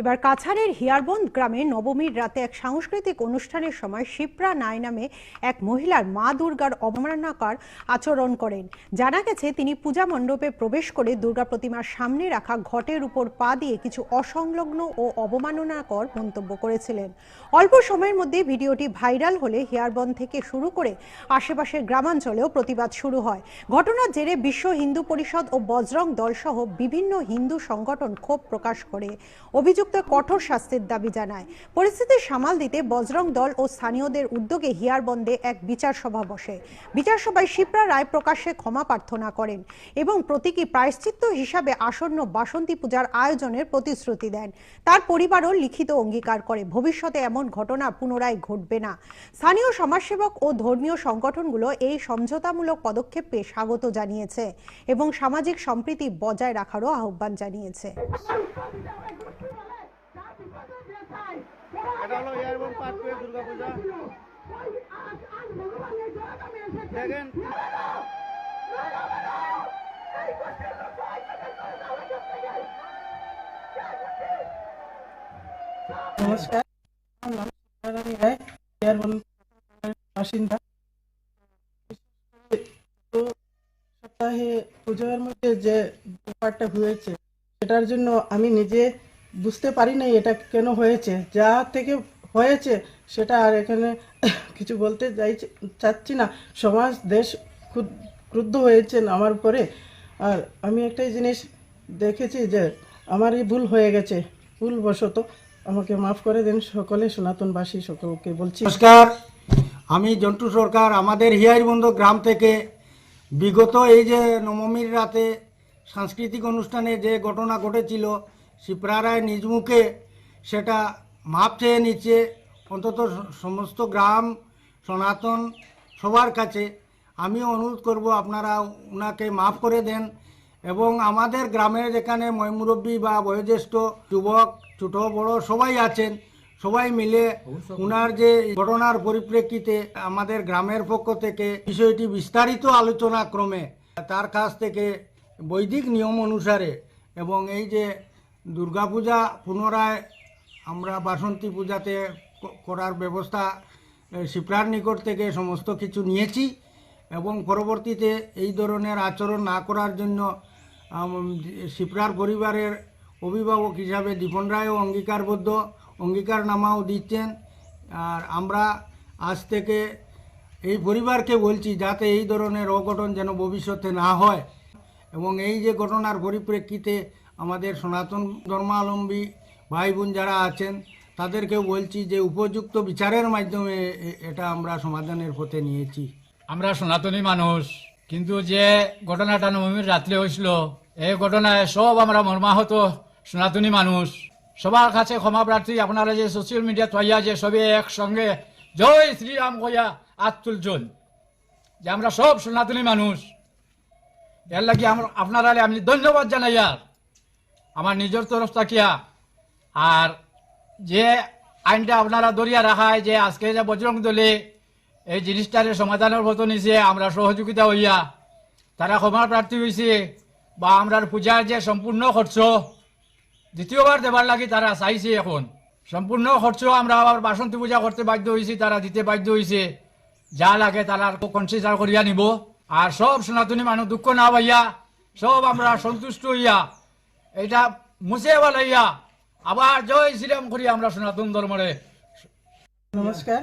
এবার কাছাড়ের হিয়ারবন্দ গ্রামে নবমীর রাতে এক সাংস্কৃতিক অনুষ্ঠানের সময় শিপ্রা নাই নামে এক মহিলার মা দুর্গার অবমাননাকর আচরণ করেন। জানা গেছে, তিনি পূজা মণ্ডপে প্রবেশ করে দুর্গা প্রতিমার সামনে রাখা ঘটের উপর পা দিয়ে কিছু অসংলগ্ন ও অবমাননাকর মন্তব্য করেছিলেন। অল্প সময়ের মধ্যে ভিডিওটি ভাইরাল হলে হিয়ারবন্দ থেকে শুরু করে আশেপাশের গ্রামাঞ্চলেও প্রতিবাদ শুরু হয়। ঘটনার জেরে বিশ্ব হিন্দু পরিষদ ও বজরং দলসহ বিভিন্ন হিন্দু সংগঠন ক্ষোভ প্রকাশ করে। অভিযুক্ত কঠোর শাস্তির দাবি জানায়। পরিস্থিতি সামাল দিতে বজরং দল ও স্থানীয়দের উদ্যোগে হিয়ারবন্দে এক বিচার সভা বসে। বিচার সভায় শিপ্রা রায় প্রকাশ্যে ক্ষমা প্রার্থনা করেন এবং প্রতীকী প্রায়শ্চিত্ত হিসাবে আসন্ন বাসন্তী পূজার আয়োজনের প্রতিশ্রুতি দেন। তার পরিবারও লিখিত অঙ্গীকার করে। ভবিষ্যতে এমন ঘটনা পুনরায় ঘটবে না। স্থানীয় সমাজসেবক ও ধর্মীয় সংগঠনগুলো এই সমঝোতামূলক পদক্ষেপকে স্বাগত জানিয়েছে এবং সামাজিক সম্প্রীতি বজায় রাখারও আহ্বান জানিয়েছে। এটা হলো airborne park to Durga Puja দেখেন। নমস্কার। আমার নাম রায় বাসিন্দা। সপ্তাহে পুজোর মধ্যে যে ব্যাপারটা হয়েছে, সেটার জন্য আমি নিজে বুঝতে পারি নাই এটা কেন হয়েছে। যা থেকে হয়েছে সেটা আর এখানে কিছু বলতে চাইছি চাচ্ছি না। সমাজ, দেশ ক্রুদ্ধ হয়েছেন আমার উপরে। আর আমি একটাই জিনিস দেখেছি যে আমারই ভুল হয়ে গেছে। ভুলবশত আমাকে মাফ করে দেন সকলে, সনাতনবাসী সকলকে বলছি। নমস্কার। আমি জন্টু সরকার, আমাদের হিয়ারিবন্ধ গ্রাম থেকে। বিগত এই যে নবমীর রাতে সাংস্কৃতিক অনুষ্ঠানে যে ঘটনা ঘটেছিল শিপ্রা রায় নিজ মুখে সেটা মাপ চেয়ে নিচ্ছে। অন্তত সমস্ত গ্রাম, সনাতন সবার কাছে আমি অনুরোধ করব আপনারা ওনাকে মাফ করে দেন এবং আমাদের গ্রামের যেখানে ময়মুরব্বী বা বয়োজ্যেষ্ঠ যুবক, ছোট, বড় সবাই আছেন, সবাই মিলে উনার যে ঘটনার পরিপ্রেক্ষিতে আমাদের গ্রামের পক্ষ থেকে বিষয়টি বিস্তারিত আলোচনা ক্রমে তার কাছ থেকে বৈদিক নিয়ম অনুসারে এবং এই যে দুর্গাপূজা পুনরায় আমরা বাসন্তী পূজাতে করার ব্যবস্থা শিপ্রার নিকট থেকে সমস্ত কিছু নিয়েছি এবং পরবর্তীতে এই ধরনের আচরণ না করার জন্য শিপ্রার পরিবারের অভিভাবক হিসাবে দীপন রায়ও অঙ্গীকারবদ্ধ, অঙ্গীকারনামাও দিচ্ছেন। আর আমরা আজ থেকে এই পরিবারকে বলছি যাতে এই ধরনের অঘটন যেন ভবিষ্যতে না হয় এবং এই যে ঘটনার পরিপ্রেক্ষিতে আমাদের সনাতন ধর্মাবলম্বী ভাই বোন যারা আছেন, তাদেরকেও বলছি যে উপযুক্ত বিচারের মাধ্যমে এটা আমরা সমাধানের পথে নিয়েছি। আমরা সনাতনী মানুষ, কিন্তু যে ঘটনাটা নবমীর রাত্রে হয়েছিল এই ঘটনায় সব আমরা মর্মাহত সনাতনী মানুষ। সবার কাছে ক্ষমা প্রার্থী, আপনারা যে সোশ্যাল মিডিয়া তৈয়া যে সবে একসঙ্গে, জয় শ্রীরাম কইয়া আত তুলছন যে আমরা সব সনাতনী মানুষ। এর লাগি আপনারা আমি ধন্যবাদ জানাই আর আমার নিজের তরফ থাকিয়া আর যে আইনটা আপনারা দরিয়া রাখায় যে আজকে যে বজরং দলে এই জিনিসটারে সমাধানের মতো নিছে, আমরা সহযোগিতা হইয়া, তারা ক্ষমার প্রার্থী হয়েছে বা আমরার পূজার যে সম্পূর্ণ খরচ, দ্বিতীয়বার দেবার লাগি তারা চাইছে এখন। সম্পূর্ণ খরচ আমরা আবার বাসন্তী পূজা করতে বাধ্য হয়েছি তারা দিতে বাধ্য হয়েছে যা লাগে তারা কনসিডার করিয়া নিব। আর সব সনাতনী মানুষ দুঃখ না পাইয়া, সব আমরা সন্তুষ্ট হইয়া এটা মুছে বলাইয়া আবার জয় শ্রীরাম করি আমরা সনাতন ধর্মরে। নমস্কার।